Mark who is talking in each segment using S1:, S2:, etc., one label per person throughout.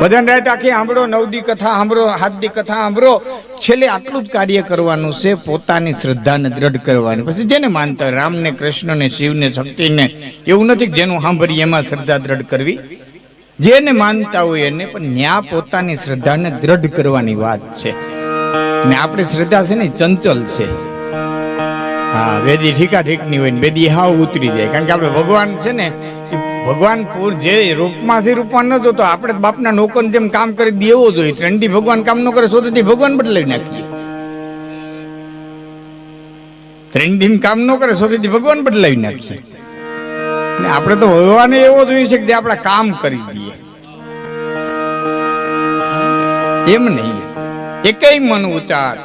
S1: ભજન રાત આખી સાંભળો, નવદી કથા સાંભળો હાથદી કથા સાંભળો. છેલ્લે આટલું જ કાર્ય કરવાનું છે, પોતાની શ્રદ્ધાને દ્રઢ કરવાની. પછી જેને માનતા રામને, કૃષ્ણને, શિવને, શક્તિને, એવું નથી જેનું સાંભળીએ એમાં શ્રદ્ધા દ્રઢ કરવી. જેને માનતા હોય એને, પણ ન્યા પોતાની શ્રદ્ધાને દ્રઢ કરવાની વાત છે. ને આપણી શ્રદ્ધા છે ને, ચંચલ છે. હા, વેદી ઠીકા ઠીકની હોય ને, વેદી હાવ ઉતરી જાય. કારણ કે આપણે ભગવાન છે ને ભગવાન પૂર જે રૂપમાંથી રૂપમાં ન જોતો, આપણે બાપના નોકરને જેમ કામ કરી દેવો જોઈએ ટ્રેન્ડી ભગવાન કામ ન કરે, શોધથી ભગવાન બદલાવી નાખીએ. ટ્રેન્ડી કામ ન કરે, શોધથી ભગવાન બદલાવી નાખીએ. ને આપણે તો ભગવાન એવો જોઈએ છે કે જે આપણે કામ કરી દઈએ એમ નહીં. એકેય મન ઉચાટ,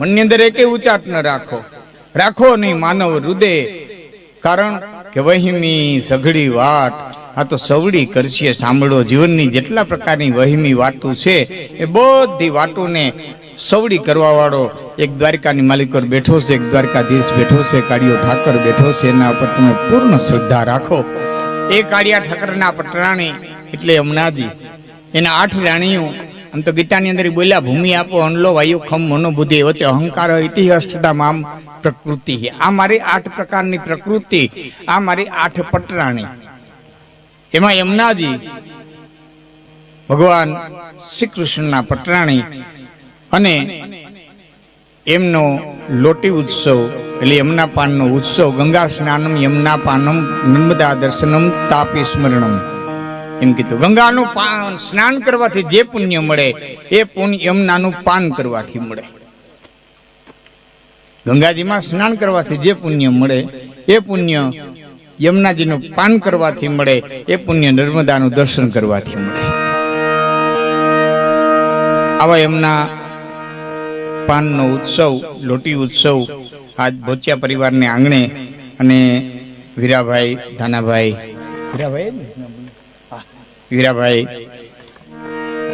S1: મનની અંદર એકેય ઉચાટ ન રાખો. રાખો નહીં માનવ હૃદય. કારણ કે વહિમી સઘળી વાટ, આ તો સવડી કરશે સાંભળો, જીવનની જેટલા પ્રકારની વહિમી વાટું છે, એ બધી વાટોને સવડી કરવા વાળો એક દ્વારકાની માલિક પર બેઠો છે, એક દ્વારકાધીશ બેઠો છે કાળિયો ઠાકર બેઠો છે, એના ઉપર તમે પૂર્ણ શ્રદ્ધા રાખો. એ કાળિયા ઠાકરના પટરાણી એટલે અમનાદી. એના આઠ રાણીઓ આમ તો ગીતાની અંદર બોલ્યા, ભૂમિ આપો, અનલો વાયુ ખમ મનોબુદ્ધિ, વચ્ચે અહંકાર ઇતિહસ્તતા મામ પ્રકૃતિ આ મારી આઠ પ્રકારની પ્રકૃતિ, આ મારી આઠ પટરાણી. એમાં યમુનાજી, ભગવાન શ્રી કૃષ્ણના પટરાણી અને એમનો લોટી ઉત્સવ, એટલે યમુના પાનનો ઉત્સવ, ગંગા સ્નાનમ યમુના પાનમ નર્મદા દર્શનમ, તાપી સ્મરણમ. એમ કીધું. ગંગાનું સ્નાન કરવાથી જે પુણ્ય મળે, એ પુણ્ય યમુનાનું પાન કરવાથી મળે. ગંગાજીમાં સ્નાન કરવાથી જે પુણ્ય મળે, એ પુણ્ય યમુનાજીનું પાન કરવાથી મળે, એ પુણ્ય નર્મદાનું દર્શન કરવાથી મળે. આવા એમના પાનનો ઉત્સવ, લોટી ઉત્સવ આજ ભોચિયા પરિવારને આંગણે અને વીરાભાઈ, ધાનાભાઈ, વીરાભાઈ વીરાભાઈ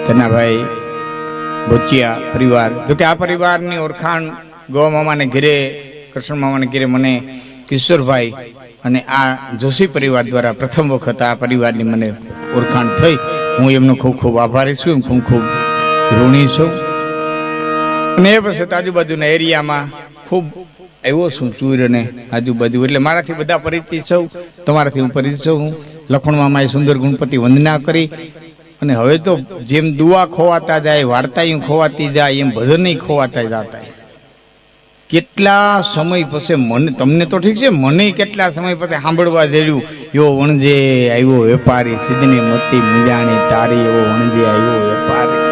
S1: ધનાભાઈ ભોચિયા પરિવાર. જોકે આ પરિવારની ઓળખાણ ગોવા મામાને ઘેરે, કૃષ્ણ મામાને ઘેરે મને કિશોરભાઈ અને આ જોશી પરિવાર દ્વારા પ્રથમ વખત આ પરિવારની મને ઓળખાણ થઈ. હું એમનો ખૂબ ખૂબ આભારી છું ખૂબ ખૂબ ઋણી છું. અને એ પછી આજુબાજુના એરિયામાં ખૂબ આવ્યો છું ચૂર અને આજુબાજુ. એટલે મારાથી બધા પરિચિત સૌ તમારાથી હું પરિચિત છું. હું લખણ સુંદર ગુણપતિ વંદના કરી. અને હવે તો જેમ દુઆ ખોવાતા જાય, વાર્તાયું ખોવાતી જાય, એમ ભજન ખોવાતા જતા કેટલા સમય પછી મને, તમને તો ઠીક છે, મને કેટલા સમય પછી સાંભળવા જડ્યું યો વણજે આવ્યો વેપારી સિદ્ધની મતી મુંજાણી તારી એવો વણજે આવ્યો વેપારી.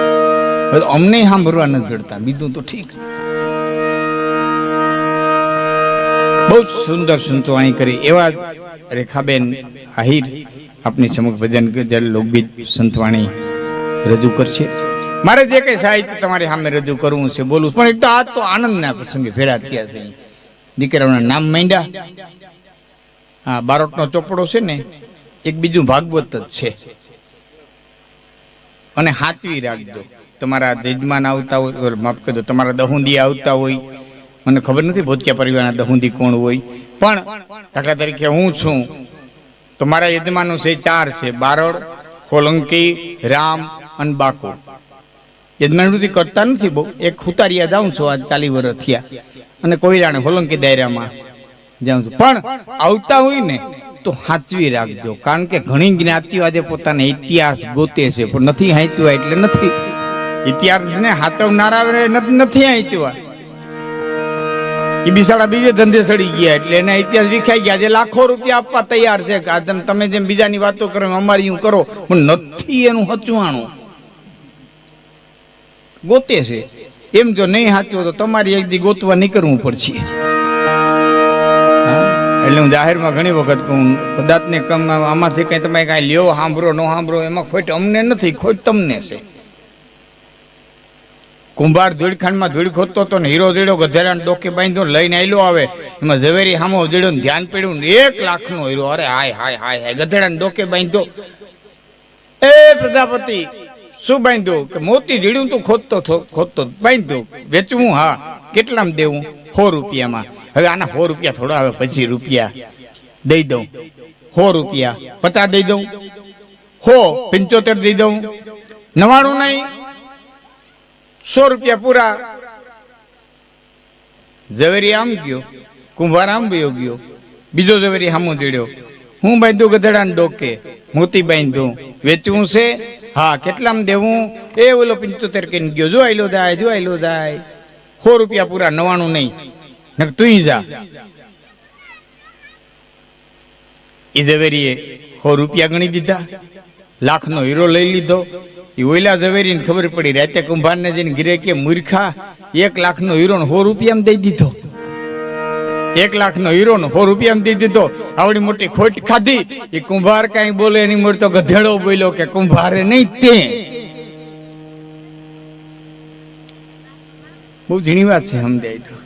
S1: અમને સાંભળવા ન જડતા, બીજું તો ઠીક. બહુ સુંદર સંતવાણી કરી. એવા રેખાબેન આહિર, આપની સમક્ષ ભજન જળ લોકગીત સંતવાણી રજૂ કરશે. મારે જે કઈ સાહિત્ય તમારી સામે રજૂ કરવું છે બોલવું પણ એક તો આજ તો આનંદના પ્રસંગે ફેરા થયા છે. દીકરાઓના નામ માંડ્યા. હા બારોટનો ચોપડો છે ને, એક બીજું ભાગવત જ છે. અને હાચવી રાખજો. તમારા જજમાન આવતા હોય, માફ કરજો, તમારા દહુંદી આવતા હોય. મને ખબર નથી ભોતિયા પરિવારના દહુંદી કોણ હોય. પણ દાખલા તરીકે હું છું, તો મારા યજમાનો છે ચાર છે, બારોડ હોલંકી રામ અને બાકો. યજમાન વૃત્તિ કરતા નથી બહુ, એક હુતારિયા જાઉં છું આ ચાલી વર્ષ થયા. અને કોઈરાણે હોલંકી દાયરામાં જાઉં છું. પણ આવતા હોય ને, તો સાચવી રાખજો, કારણ કે ઘણી જ્ઞાતિઓ આજે પોતાના ઇતિહાસ ગોતે છે, પણ નથી હાંચવા એટલે નથી. ઇતિહાસને સાચવનારા નથી હાંચવા એ બિસાડા બીજે ધંધે સડી ગયા એટલે એના ઇતિહાસ વિખાઈ ગયા જે લાખો રૂપિયા આપવા તૈયાર છે. કે તમે જેમ બીજાની વાતો કરો અમારી હું કરો, પણ નથી એનું હચવાણું. ગોતે છે. એમ જો નહીં હાચવો તો તમારી એક દી ગોતવા નીકળવું પડશે. એટલે હું જાહેરમાં ઘણી વખત કહું, કદાચ ને કમ આમાંથી કઈ તમે કાંઈ લ્યો, સાંભળો, ન સાંભળો, એમાં ખોટ અમને નથી, ખોટ તમને છે. કુંભાર ધૂળખાંડમાં ધૂળ ખોદતો હતો ને હીરો જેડો ગધેડા ડોકે બાંધ્યો લઈને આયલો આવે. એમાં ઝવેરી હામો જેડો ધ્યાન પડ્યું ને એક લાખનો હીરો. અરે હાય હાય હાય હાય ગધેડા ડોકે બાંધ્યો એ પ્રજાપતિ, શું બાંધ્યું? કે મોતી જીડ્યું તું ખોદતો ખોદતો. બાંધ્યું. વેચવું, હા. કેટલામાં દેવું? સો રૂપિયામાં. હવે આના સો રૂપિયા થોડા આવે પછી રૂપિયા. દઈ દઉં. સો રૂપિયા. પચાસ દઈ દઉં. હો પંચોતેર દઈ દઉં. નવાણું નહીં. સો રૂપિયા પૂરા. ઝવેરી આમ ગયો, કુંભાર આમ વયો ગયો, બીજો ઝવેરી હામો દેડ્યો હું બાંધું ગધેડાને ડોકે, મોતી બાંધું. વેચવું છે? હા, કેટલામાં દેવું? એ ઓલો પંચોતેર કહીને ગયો, જો આયલો જાય, જો આયલો જાય. સો રૂપિયા પૂરા, નવાણું નહીં. તું જા. એ ઝવેરીએ સો રૂપિયા ગણી દીધા, લાખનો હીરો લઈ લીધો. એ ઓઈલા ઝવેરીને ખબર પડી, રાતે કુંભારને જઈને ગીરે કે, મૂર્ખા, એક લાખનો હીરો સો રૂપિયામાં દઈ દીધો. એક લાખનો હીરો સો રૂપિયામાં દઈ દીધો. આવડી મોટી ખોટ ખાધી. એ કુંભાર કાંઈ બોલે એની મોર તો ગધેડો બોલ્યો કે, કુંભારે નહીં તે. બહુ ઝીણી વાત છે, સમજાય તો.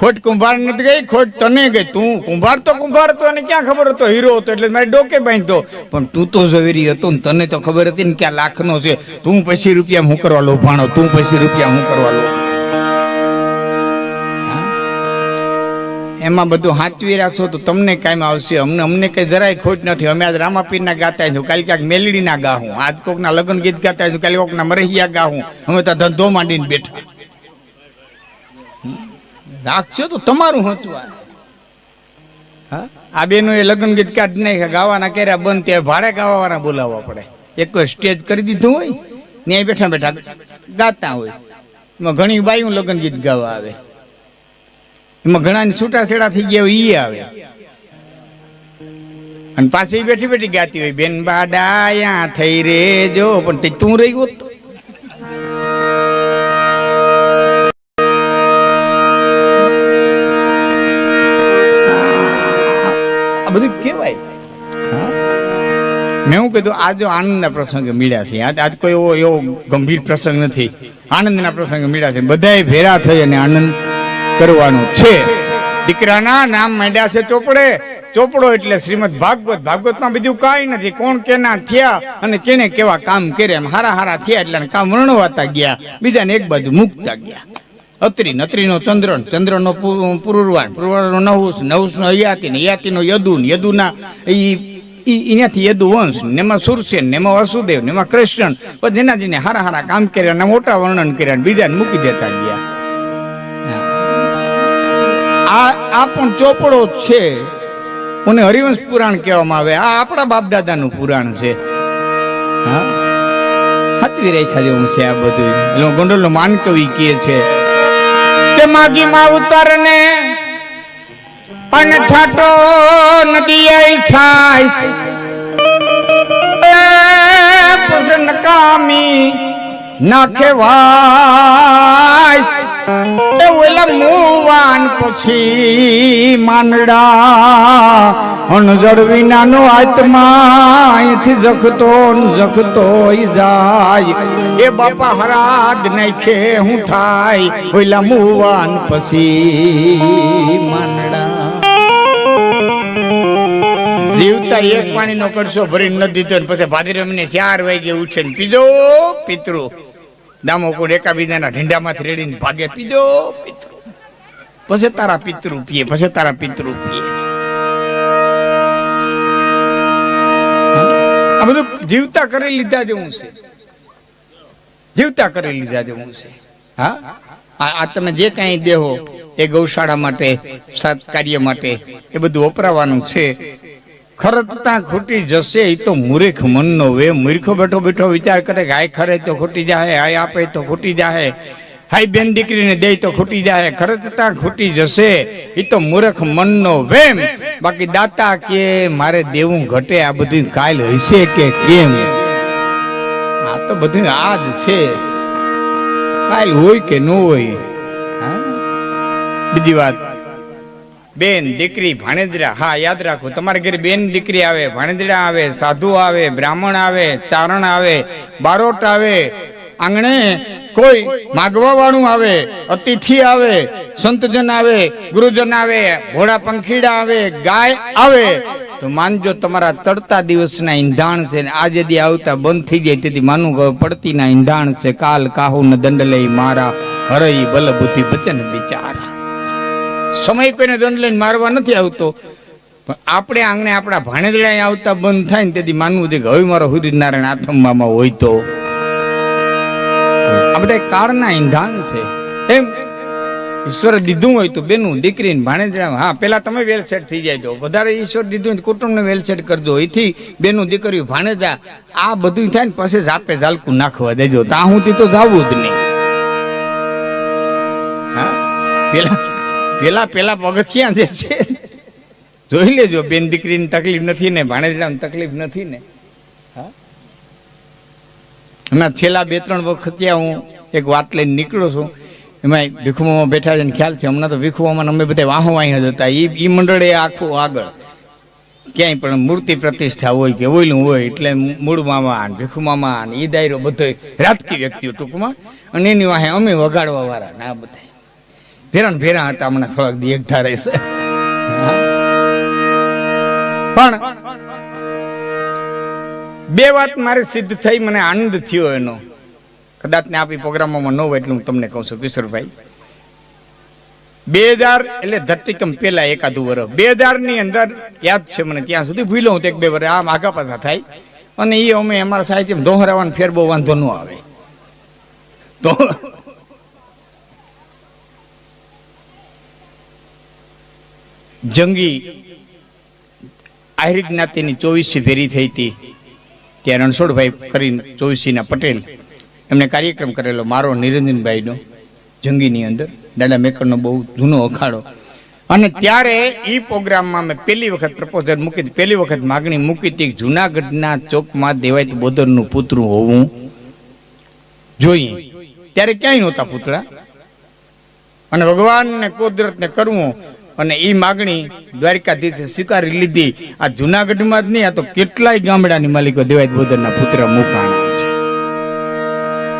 S1: ખોટ કુંભાર નથી ગઈ, ખોટ તને ગઈ. તું કુંભાર તો કુંભાર હતો અને ક્યાં ખબર હતો? હીરો હતો એટલે મારે ડોકે બાંધતો પણ તું તો ઝવેરી હતો ને તને તો ખબર હતી ને ક્યાં લાખનો છે. તું પછી રૂપિયા હું કરવા લોભાણો? તું પછી રૂપિયા હું કરવા લો એમાં બધું હાચવી રાખશો તો તમને કાંઈ આવશે. અમને અમને કઈ જરાય ખોટ નથી. અમે આજ રામાપીરના ગાતા છું કાલે ક્યાંક મેલડીના ગાહું. આજ કોકના લગ્ન ગીત ગાતા છું કાલે કોકના મરહિયા ગાહું. અમે તો ધંધો માંડીને બેઠા. રાખશો તો તમારું હચવા હા? આ બેનો એ લગ્ન ગીત કાઢ નાખ્યા, ગાવાના કર્યા બંધ ત્યાં ભાડે ગાવાવાળા બોલાવવા પડે. એક સ્ટેજ કરી દીધું હોય ત્યાં બેઠા બેઠા ગાતા હોય. એમાં ઘણી બાયું લગ્ન ગીત ગાવા આવે. એમાં ઘણા છૂટાછેડા થઈ ગયા હોય એ આવે. અને પાછી બેઠી બેઠી ગાતી હોય, બેન બાડા થઈ રે જો પણ તે તું રહી ગયો મેં હું કીધું આજે આનંદના પ્રસંગે મળ્યા છે આજ આજ કોઈ એવો એવો ગંભીર પ્રસંગ નથી. આનંદના પ્રસંગે મળ્યા છે. બધાએ ભેરા થઈ અને આનંદ કરવાનો છે. દીકરાના નામ માંડ્યા છે ચોપડે. ચોપડો એટલે શ્રીમદ ભાગવત. ભાગવતમાં બીજું કાંઈ નથી. કોણ કેના થયા અને કેને કેવા કામ કર્યા. એમ હારા હારા થયા એટલે કામ વર્ણવાતા ગયા. બીજાને એક બાજુ મૂકતા ગયા. અત્રી નત્રીનો ચંદ્રન. ચંદ્રનો પૂ- પૂર્વાણ પૂર્વાણનો નવસ. નવસનો હયાતી ને હયાતીનો યદુ યદુના ઈ ઈ- યદુવંશ યદુ ને એમાં સુરસેન ને એમાં વસુદેવ ને એમાં કૃષ્ણ બધા એના જેને હારા હારા કામ કર્યા મોટા વર્ણન કર્યા બીજાને મૂકી દેતા ગયા. આ આ પણ ચોપડો છે. મને હરિવંશ પુરાણ કહેવામાં આવે. આ આપણા બાપ દાદાનું પુરાણ છે. હા? હાચવી રાખ્યા જેવું છે આ બધું એટલે ગોંડલનો માન કવિ કહે છે કે માગી માં ઉતરને અને છાટો નદી આઈ છાઈસ એ પસંદ કામી નાખે વાઈસ એ ઓલા મુવાન પછી માંડડા અણજળ વિનાનો આત્મા અહીંથી જખતો ને જખતો જાય. એ બાપા હરાદ નાખે, હું થાય ઓલા મુવાન પછી માંડડા જીવતા એક પાણીનો કડશો ભરીને ન દીધો ને પછી ભાદરમને ચાર વાગે ઉઠે ને પીજો પિતૃ દામો કોણ એકાબીજાના ઢીંડામાંથી રેડીને ભાગે પીજો પિતૃ પછી તારા પિતૃ પીએ પછી તારા પિતૃ પીએ. આ બધું જીવતા કરી લીધા જેવું છે. જીવતા કરી લીધા જેવું છે. હા? આ આ તમે જે કાંઈ દેહો એ ગૌશાળા માટે સત્કાર્ય માટે એ બધું વપરાવાનું છે. ખરતતા ખૂટી જશે એ તો મૂર્ખ મનનો વે. મૂર્ખો બેઠો બેઠો વિચાર કરે કે હાય ખરે તો ખૂટી જાય હાય આપે તો ખૂટી જાય હાય બેન દીકરીને દે તો ખૂટી જાય ખરતતા ખૂટી જશે એ તો મૂર્ખ મનનો વેમ બાકી દાતા કે મારે દેવું ઘટે, આ બધું કાલ હશે કે કેમ? આ તો બધું આ જ છે. કાલ હોય કે ન હોય? બીજી વાત. બેન, દીકરી, ભાણેદરા. હા, યાદ રાખો, તમારા ઘરે બેન, દીકરી આવે, ભાણેદરા આવે, સાધુ આવે, બ્રાહ્મણ આવે, ચારણ આવે, બારોટ આવે, આંગણે કોઈ માગવા વાળું આવે, અતિથિ આવે, સંતજન આવે, ગુરુજન આવે ઘોડા પંખીડા આવે, ગાય આવે. તો માનજો તમારા તડતા દિવસના ઈંધાણ છે ને, આજે દી આવતા બંધ થઈ જાય, તેથી માનું કહો પડતીના ઈંધાણ છે. કાલ કાહુ ન દંડ લઈ મારા હરઈ બલ બુદ્ધિ બચન વિચારા. સમય કોઈને દંડ લઈને મારવા નથી આવતો. પણ આપણે આંગણે આપણા ભાણેદડા આવતા બંધ થાય ને તેથી માનવું છે કે હવે મારો સૂર્યનારાયણ આથમમાં હોય તો. આ બધા કાળના ઈંધાણ છે. એમ ઈશ્વરે દીધું હોય તો બેનું દીકરીને ભાણેજડા હા, પેલા તમે વેલસેટ થઈ જાય તો વધારે ઈશ્વર દીધું હોય કુટુંબને વેલસેટ કરજો. એથી બેનું દીકરીઓ ભાણેજા આ બધું થાય ને પછી જાપે ઝાલકું નાખવા દેજો. ત્યાં હું તો જાવું જ નહીં. હા? પેલા પેલા પેલા પગથિયા જે છે જોઈ લેજો, બેન દીકરીની તકલીફ નથી ને, ભાણેજડાની તકલીફ નથી ને. હા? હમણાં છેલ્લા બે ત્રણ વખત હું એક વાત લઈને નીકળું છું. એમાં ભીખુમામાં બેઠા છે ખ્યાલ છે, હમણાં તો ભીખુમામાં અમે બધા વાહો વાહી જ હતા. એ એ મંડળે આખું આગળ ક્યાંય પણ મૂર્તિ પ્રતિષ્ઠા હોય કે ઓયલું હોય, એટલે મૂળ મામા ને ભીખુ મામા ને એ દાયરો બધો રાજકીય વ્યક્તિઓ ટૂંકમાં, અને એની વાહે અમે વગાડવા વાળા ના બધા ભેરા ને ભેરા હતા હમણાં થોડાક દી એકઠા રહેશે. પણ બે વાત મારે સિદ્ધ થઈ, મને આનંદ થયો એનો. કદાચ ને આપી પ્રોગ્રામોમાં ન હોય એટલે હું તમને કહું છું, કિશોરભાઈ. બે હજાર, એટલે ધરતીકંપ પેલા એકાદું વર્ષ બે હજારની અંદર, યાદ છે મને, ત્યાં સુધી ભૂલ્યો હું એક બે વર્ષ આમ આગા પાછા થાય. અને એ અમે અમારા સાહિત્ય દોહરાવાનો ફેર બહુ વાંધો ન આવે. તો જંગી આહિર જ્ઞાતિની ચોવીસી ફેરી થઈ હતી. ત્યાં રણછોડભાઈ કરીને ચોવીસીના પટેલ એમને કાર્યક્રમ કરેલો, મારો નિરંજનભાઈનો, જંગીની અંદર. દાદા મેકરનો બહુ જૂનો અખાડો. અને ત્યારે એ પ્રોગ્રામમાં મેં પહેલી વખત પ્રપોઝલ મૂકી હતી. પહેલી વખત માગણી મૂકી હતી જુનાગઢના ચોકમાં દેવાયત બોદરનું પુતરું હોવું જોઈએ. ત્યારે ક્યાંય નહોતા પુતળા. અને ભગવાનને કુદરતને કરવું અને એ માગણી દ્વારિકાધીશે સ્વીકારી લીધી. આ જુનાગઢમાં જ નહીં, આ તો કેટલાય ગામડાની માલિકો દેવાય બોદરના પુત્ર મુકાણા છે.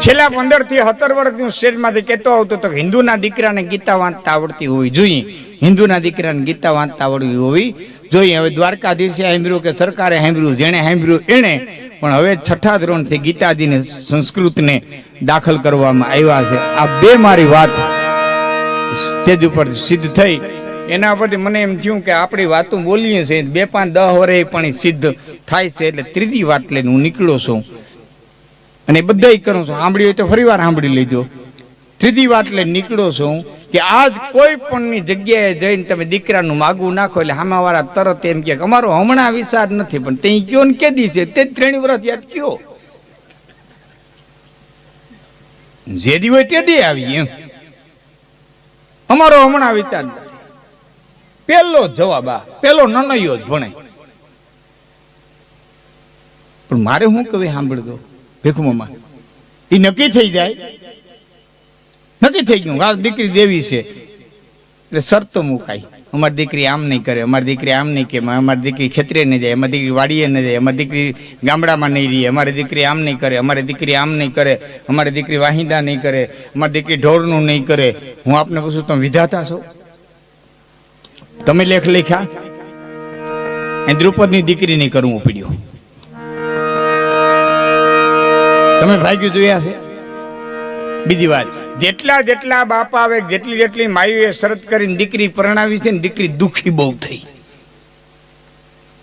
S1: છેલ્લા પંદરથી સત્તર વર્ષથી હું સ્ટેજમાંથી કહેતો આવતો તો હિન્દુના દીકરાને ગીતા વાંચતા આવડતી હોવી જોઈએ. હિન્દુના દીકરાને ગીતા વાંચતા આવડવી હોવી જોઈએ. હવે દ્વારકાધીશે સાંભળ્યું કે સરકારે સાંભળ્યું, જેણે સાંભળ્યું, એણે. પણ હવે છઠ્ઠા ધોરણથી ગીતાજીને સંસ્કૃતને દાખલ કરવામાં આવ્યા છે. આ બે મારી વાત સ્ટેજ ઉપર સિદ્ધ થઈ. એના પરથી મને એમ થયું કે આપણી વાતો બોલીએ છે બે પાંચ દહ વરે પણ સિદ્ધ થાય છે. એટલે ત્રીજી વાત લઈને હું નીકળ્યો છું. અને બધા કરું છું. સાંભળી હોય તો ફરી વાર સાંભળી લેજો. ત્રીજી વાત લઈને નીકળ્યો છું કે આજ કોઈ પણની જગ્યાએ જઈને તમે દીકરાનું માગવું નાખો એટલે સામાવાળા તરત એમ કે અમારો હમણાં વિચાર નથી, પણ તે કયો ને કેદી છે? તે જ ત્રણેય વર્ષ યાદ કયો જે દી હોય તે દી આવી એમ. અમારો હમણાં વિચાર પહેલો જવાબ આ પહેલો નનયો જ ભણે પણ મારે શું કહેવાય સાંભળતો ભીખમમાં એ નક્કી થઈ જાય. નક્કી થઈ ગયું. આ દીકરી દેવી છે. એટલે શરતો મુકાય. અમારી દીકરી આમ નહીં કરે, અમારી દીકરી આમ નહીં કે, અમારી દીકરી ખેતરે નહીં જાય, અમારી દીકરી વાડીએ નહીં જાય, અમારી દીકરી ગામડામાં નહીં રહી, અમારી દીકરી આમ નહીં કરે, અમારી દીકરી આમ નહીં કરે, અમારી દીકરી વાહિંદા નહીં કરે, અમારી દીકરી ઢોરનું નહીં કરે. હું આપને પૂછું, તમે વિધાતા છો? તમે લેખ લખ્યા? દ્રુપદની દીકરીને કરવું પડ્યું. તમે ભાગ્યું જોયા છે? બીજી વાત, જેટલા જેટલા બાપા આવે, જેટલી જેટલી માયુએ શરત કરીને દીકરી પરણાવી છે ને દીકરી દુખી બહુ થઈ.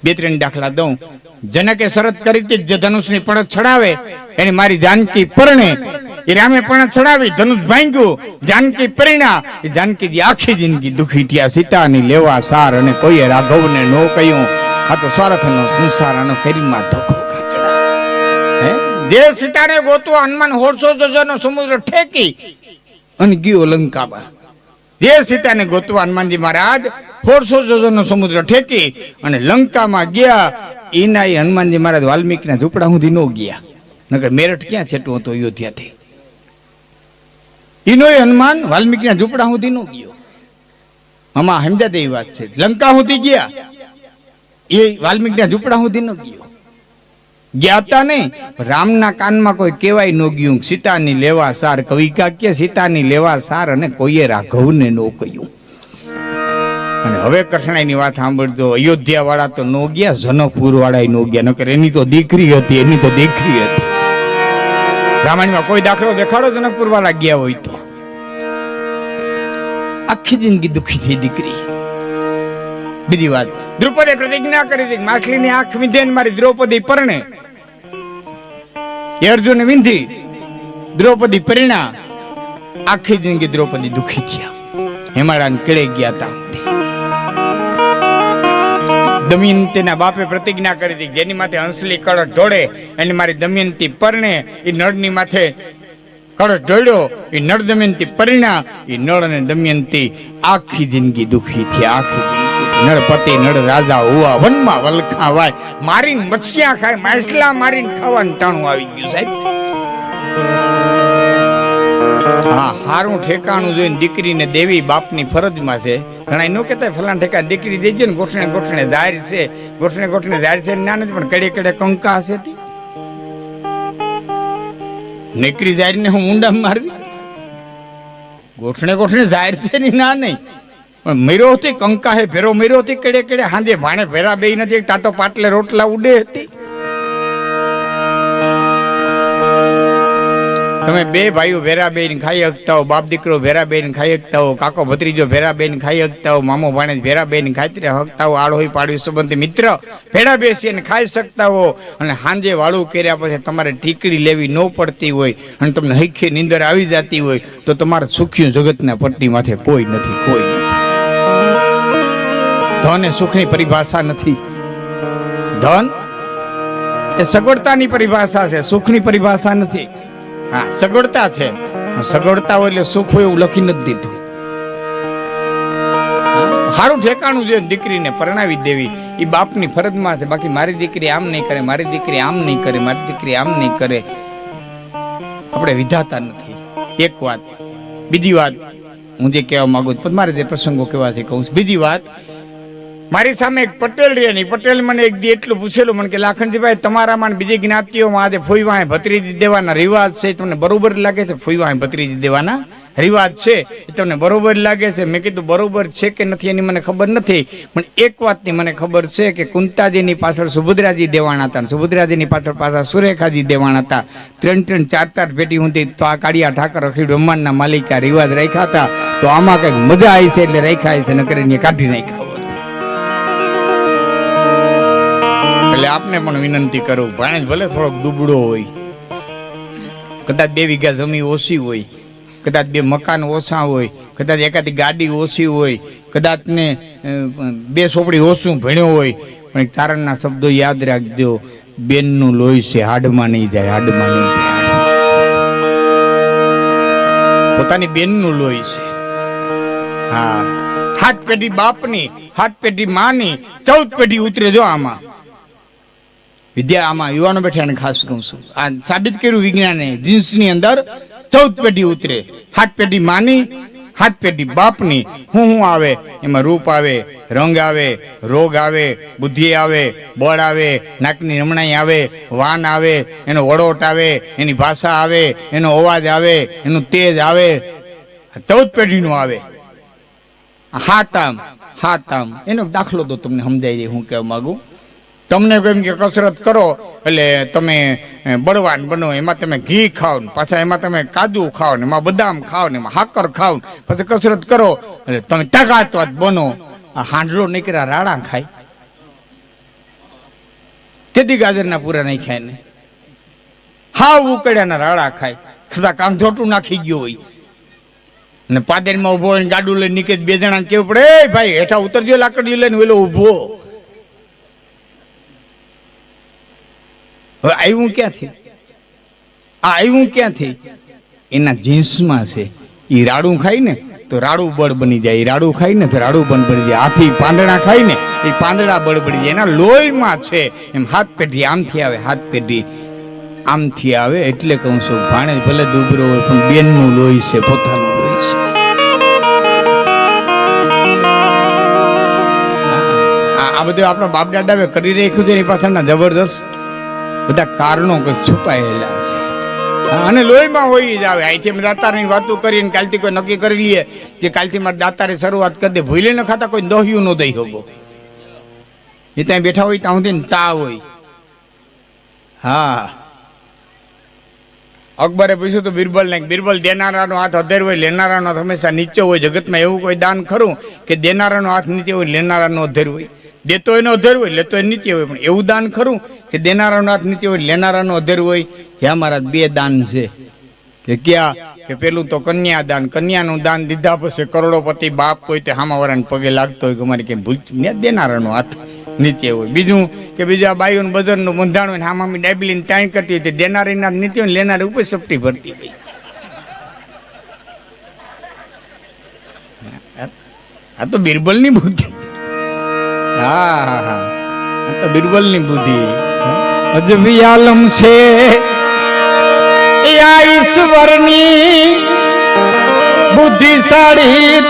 S1: બે ત્રણ દાખલા દઉં. જનકે શરત કરી હતી જે ધનુષની પડત ચડાવે, એને મારી જાનકી પરણે એ રામે પણ ચડાવી ધનુષ ભાંગ્યું. જાનકી પરિણા એ જાનકી આખી જિંદગી દુખી થયા. સીતાની લેવા સાર અને કોઈએ રાઘવને નો કહ્યું. આ તો સ્વાર્થનો સંસાર આનો કરીમાં ધોકો જે સીતાને ગોતવા હનુમાન હોળસો જોજોનો સમુદ્ર ઠેકી અને ગયો લંકામાં. જે સીતાને ગોતવા હનુમાનજી મહારાજ હોળસો જોજોનો સમુદ્ર ઠેકી અને લંકામાં ગયા. એના હનુમાનજી મહારાજ વાલ્મીકીના ઝૂંપડા સુધી ન ગયા. નકર મેરઠ ક્યાં છેટું હતો અયોધ્યાથી? એનો હનુમાન વાલ્મીકીના ઝૂંપડા સુધી નો ગયો. મામા સમજાતે એ વાત છે. લંકા સુધી ગયા. એ વાલ્મીકીના ઝૂંપડા સુધી નો ગયો. ગયા હતા નહીં. રામના કાનમાં કોઈ કહેવાય ન ગયું. સીતાની લેવા સાર કવિ કે સીતાની લેવા સાર અને કોઈએ રાઘવને નો કહ્યું. અને હવે ની વાત સાંભળજો. અયોધ્યા વાળા તો નો ગયા જનકપુર વાળા નો ગયા. નકર એની તો દીકરી હતી, એની તો દીકરી હતી. રામાયણમાં કોઈ દાખલો દેખાડો? જનકપુર વાળા ગયા હોય તો. આખી જિંદગી દુખી થઈ દીકરી. બીજી વાત, દ્રૌપદે પ્રતિજ્ઞા કરી હતી માછલી માછલીની આંખ વિંધે ને મારી દ્રૌપદી પરણે. અર્જુન વિંધી, દ્રૌપદી પરિણા, આખી જિંદગી દ્રૌપદી દુખી થયા. હેમાળાને કેળે ગયા હતા દમયંતીના બાપે પ્રતિજ્ઞા કરી હતી જેની માથે હંસલી કળ ઢોળે, એની મારી દમયંતી પરણે, એ નળની માથે કળશ ઢોળ્યો એ નળ દમયંતી પરિણા એ નળ અને દમયંતી આખી જિંદગી દુખી થી આખી નળપતિ નળ રાજા હોવા, વનમાં વલખા વાય. મારીને મત્સ્યા ખાય, માછલા મારીને ખાવાનું ટાણું આવી ગયું સાહેબ. હા, હારું ઠેકાણું જોઈને દીકરીને દેવી બાપની ફરજમાં છે. ઘણા નો કહેતા ફલાણ ઠેકા દીકરી દેજો ને, ગોઠણે ગોઠણે જાહેર છે. ગોઠણે ગોઠણે જાહેર છે ના નથી, પણ કડે કડે કંકા હશે તી. નીકળી જાય ને હું ઊંડા મારવી? ગોઠણે ગોઠણે જાહેર છે ની ના નહીં. પણ મેરો હતી કંકા હે ભેરો મેરો હતી, કેડે કેડે હાંજે ભાણે ભેરા બે નથી ટાટો પાટલે રોટલા ઉડે હતી. તમે બે ભાઈઓ ભેરા બેન ખાઈ શકતા હો, બાપ દીકરો ભેરા બેન ખાઈ શકતા હો, કાકો ભત્રીજો ભેરા બેન ખાઈ શકતા હો, મામો ભાણેજ ભેરા બેન ખાતરી શકતા હો, આડોહી પાડવી સંબંધી મિત્ર ભેડા બેસીને ખાઈ શકતા હો. અને હાંજે વાળું કર્યા પછી તમારે ટીકડી લેવી ન પડતી હોય અને તમને હૈખે નીંદર આવી જતી હોય, તો તમારે સુખ્યું જગતના પટ્ટી માથે કોઈ નથી, કોઈ ધન એ સુખની પરિભાષા નથી. ધન એ સગવડતાની પરિભાષા છે, સુખની પરિભાષા નથી. હા, સગવડતા છે. સગવડતા હોય એટલે સુખ હોય એવું લખી નથી દીધું. સારું ઠેકાણું જોઈએ દીકરીને પરણાવી દેવી. એ બાપની ફરજમાં છે. બાકી મારી દીકરી આમ નહીં કરે, મારી દીકરી આમ નહીં કરે, મારી દીકરી આમ નહીં કરે. આપણે વિધાતા નથી. એક વાત. બીજી વાત હું જે કહેવા માંગુ છું મારે જે પ્રસંગો કહેવા છે કહું છું. બીજી વાત મારી સામે એક પટેલ રે નહીં પટેલ મને એક દી એટલું પૂછેલું, મને કે, લાખનજીભાઈ તમારામાં બીજી જ્ઞાતિઓમાં આજે ફૂઈવાય ભત્રીજી દેવાના રિવાજ છે. તમને બરોબર લાગે છે? ફૂઈવાય ભત્રીજી દેવાના રિવાજ છે? એ તમને બરોબર લાગે છે? મેં કીધું, બરોબર છે કે નથી? એની મને ખબર નથી. પણ એક વાતની મને ખબર છે કે કુંતાજીની પાછળ સુભદ્રાજી દેવાના હતા સુભદ્રાજીની પાછળ પાછળ સુરેખાજી દેવાના હતા. ત્રણ ત્રણ ચાર ચાર પેટી સુધી તો આ કાળિયા ઠાકર, અખિલ બ્રહ્માંડના માલિક રિવાજ રાખ્યા હતા. તો આમાં કંઈક મજા આવી છે એટલે રાખ્યા છે નકરીને કાઢી નાખ્યા. એટલે આપને પણ વિનંતી કરું ભાણેજ ભલે થોડોક દુબળો હોય. કદાચ બે વીઘા જમીન ઓછી હોય, કદાચ બે મકાન ઓછા હોય, કદાચ એકાદી ગાડી ઓછી હોય, કદાચ ને બે સોપડી ઓછું ભણ્યો હોય, પણ તારણના શબ્દો યાદ રાખજો, બેનનું લોહી છે હાડમાં નહીં જાય, હાડમાં નહીં જાય. પોતાની બેનનું લોહી છે. હા. હાથ પેઢી બાપની, હાથ પેઢી માની, ચૌદ પેઢી ઉતરે જો આમાં. વિદ્યા આમાં યુવાનો બેઠા ને ખાસ કહું છું. આ સાબિત કર્યું વિજ્ઞાને, જીન્સની અંદર ચૌદ પેઢી ઉતરે. હાથ પેઢી માની, હાથ પેઢી બાપની. હું હું આવે, એમાં રૂપ આવે, રંગ આવે, રોગ આવે, બુદ્ધિ આવે, બળ આવે, નાકની રમણાઈ આવે, વાન આવે, એનો વડોટ આવે, એની ભાષા આવે, એનો અવાજ આવે, એનું તેજ આવે. ચૌદ પેઢીનું આવે. હાતામ હાતામ એનો દાખલો તો તમને સમજાય જાય હું કહેવા માંગુ. તમને કેમ કે કસરત કરો, એટલે તમે બળવાન બનો, એમાં તમે ઘી ખાઓ ને, પાછા એમાં તમે કાજુ ખાઓ ને, એમાં બદામ ખાઓ ને, એમાં હાકર ખાઓ ને, પછી કસરત કરો, એટલે તમે તાકાતવાદ બનો. આ હાંડલો નીકળ્યા રાડા ખાય. કેદી ગાજરના પૂરા નહીં ખાય ને? હાવ ઉકળ્યાના રાડા ખાય. છતાં કામ જોટું નાખી ગયું હોય. ને પાદરમાં ઊભો હોય ગાડું લઈને નીકળે, બે જણા કેવું પડે, "એ ભાઈ, હેઠા ઉતરજો, લાકડીઓ લઈને ઓલો ઊભો. હવે આવ્યું ક્યાંથી? આ આવ્યું ક્યાંથી? એના જીન્સમાં છે. એ રાડું ખાય ને, તો રાડું બળ બની જાય. એ રાડું ખાય ને, તો રાડું બળ બની જાય. હાથી પાંદડા ખાય ને એ પાંદડા બળ બની જાય. એના લોહીમાં છે. એમ હાથ પેઢી આમથી આવે, હાથ પેઢી આમથી આવે. એટલે કહું છું, ભાણે ભલે દુબરો હોય, પણ બેનનું લોહી છે, પોતાનું લોહી છે. આ બધું આપણા બાપ દાદાએ કરી રાખ્યું છે એની પાછળના જબરદસ્ત બધા કારણો કંઈક છુપાયેલા છે. અને લોહીમાં હોય જ આવે. અહીંથી અમે દાતારની વાતો કરીને કાલથી કોઈ નક્કી કરી લઈએ કે કાલથી મારે દાતારે શરૂઆત કરી દે. ભૂલે ન ખાતા કોઈ દોહ્યું ન દઈ શકો. એ ત્યાં બેઠા હોય ત્યાં સુધી તા હોય. હા. અકબરે પૂછ્યું તો બિરબલ ને બિરબલ દેનારાનો હાથ અધેર હોય, લેનારાનો હાથ હંમેશા નીચે હોય. જગતમાં એવું કોઈ દાન ખરું કે દેનારાનો હાથ નીચે હોય, લેનારાનો અધેર હોય? દેતો એનો અધર હોય, લેતો એ નિત્ય હોય. પણ એવું દાન ખરું કે દેનારાનો હાથ નીચે હોય, લેનારાનો અધર હોય હે મારા બે દાન છે. કે ક્યાં? કે પેલું તો કન્યાદાન કન્યાનું દાન દીધા પછી કરોડોપતિ બાપ કોઈ તે હામાવાળાને પગે લાગતો હોય કે અમારી કઈ ભૂલ ને દેનારાનો હાથ નીચે હોય. બીજું કે બીજા બાઈઓનું બજરનું બંધાણ હોય ને હામામી ડાયબલીને તાણ કરતી હોય તે દેનારીના નીચે હોય લેનારી ઉપર સપટી ભરતી હોય. આ તો બિરબલની બુદ્ધિ. હા હા હા. તો બુદ્ધિ. અજબી આલમ છે ઈશ્વરની બુદ્ધિશાળી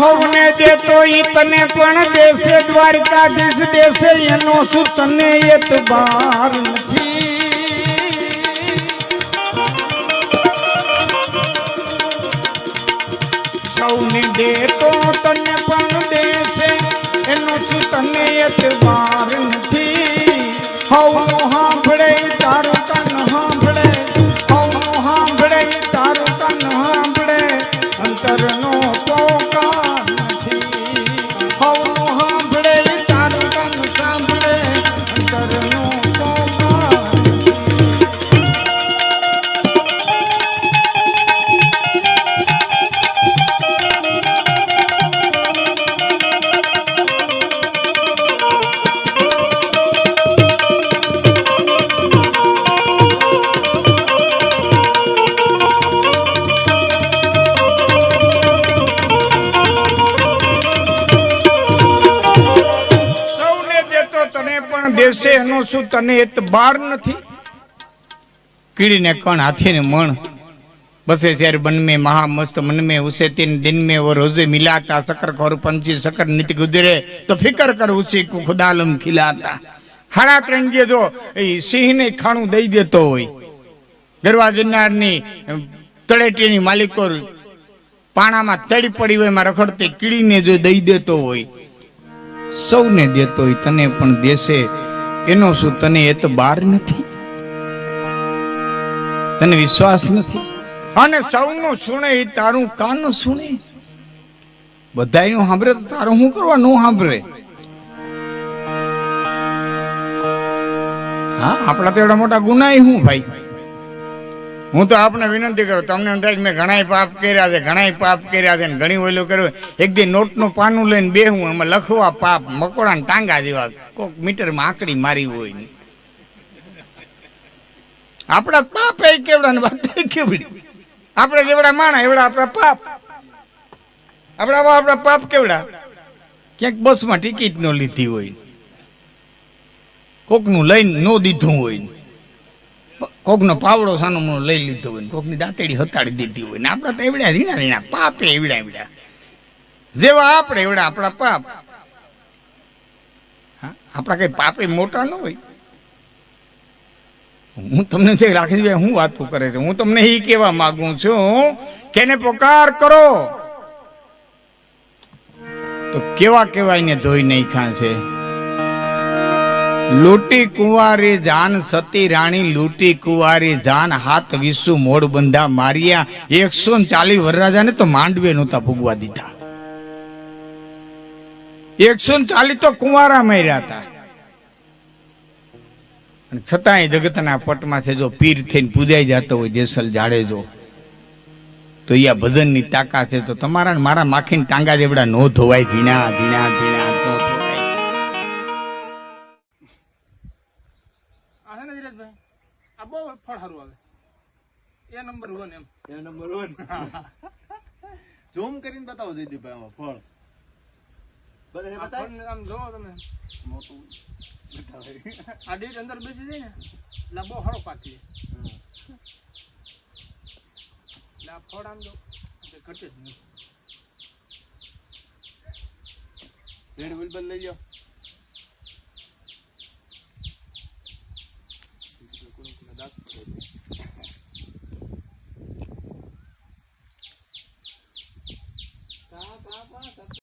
S1: હોવને દેતો ઈ તને પણ દેશે, દ્વારકાધીશ દેશે, એનો શું તને એતબાર નથી. સૌને દેતો તને પણ દેશે, એનો શું તને એતબાર બેસે એનો શું તને એ બાર નથી? કીડીને કણ હાથી ને મણ. બસે શેર બનમે મહા મસ્ત મન મેં ઉસે તીન દિન મેં વો રોજે મિલાતા સકર ખોર પંછી સકર નિત ગુજરે તો ફિકર કર ઉસી કુ ખુદાલમ ખિલાતા. હાડા ત્રણ જે જો એ સિંહને ખાણું દઈ દેતો હોય. ગરવા ગિરનારની તળેટીની માલિકો પાણામાં તળી પડી હોય એમાં રખડતી કીડીને જો દઈ દેતો હોય. સૌને દેતો હોય તને પણ દેશે. એનો શું તને એ તો બાર નથી? તને વિશ્વાસ નથી? અને સૌનું સુણે એ તારું કાન સુણે? બધાયનું સાંભળે તો તારું શું કરવા નું સાંભળે? હા, આપણા તો એવડા મોટા ગુનાય હું ભાઈ? હું તો આપને વિનંતી કરું, તમને એમ થાય કે મેં ઘણાય પાપ કર્યા છે, ઘણાય પાપ કર્યા છે, ને ઘણી ઓલું કર્યું. એક દી નોટનું પાનું લઈને બેહું, એમાં લખવા પાપ, મકોડા ટાંગા જેવા, કોક મીટરમાં આંકડી મારી હોય આપણા પાપ એ કેવડા ને વાત કેવડી. આપણે જેવડા માણા, એવડા આપણા પાપ. આપણા આપણા પાપ કેવડા? ક્યાંક બસમાં ટિકિટ નો લીધી હોય કોકનું લઈને નો દીધું હોય કોકનો પાવડો સાનો મનો લઈ લીધો હોય કોકની દાંતેડી હતાડી દીધી હોય ને, આપણા તો એવડા ઝીણા ઝીણા, પાપે એવડા એવડા જેવા આપણે એવડા આપણા પાપ. આપણા કઈ પાપે મોટા ન હોય. હું તમને જે રાખી હું વાત કરે છે. હું તમને એ કહેવા માંગુ છું, કેને પોકાર કરો? તો કેવા કેવા એને ધોઈ નાખ્યા છે? લૂટી કુંવારી જાન, સતી રાણી, લૂટી કુંવારી જાન, હાથ વિસુ મોડ બંધા માર્યા, એકસો ચાલીસ વરરાજાને તો માંડવે નહોતા ભૂગવા દીધા. એકસો ચાલીસ તો કુંવારા માર્યા હતા. છતાંય જગતના પટમાંથી જો પીર થઈને પૂજાઈ જતો હોય, જેસલ જાડેજો, તો એ ભજનની તાકાત છે. તો તમારા મારા માખીને ટાંગા જેવડા નો ધોવાય, ઝીણા ઝીણા ઝીણા
S2: એ નંબર વન એમ.
S3: એ નંબર વન ઝૂમ કરીને બતાવો જયદીપભાઈ આમાં ફળ બને
S2: આ
S3: બતાય?
S2: આમ જોવો તમે.
S3: મોટું. બતાવે
S2: આ ડેટ અંદર બેસી જાય ને એટલે બહુ સારો પાક લે એટલે આ ફળ આમ જો ઘટે જ નહીં.
S3: રેડ વિલ બલ લઈ જાઓ casa.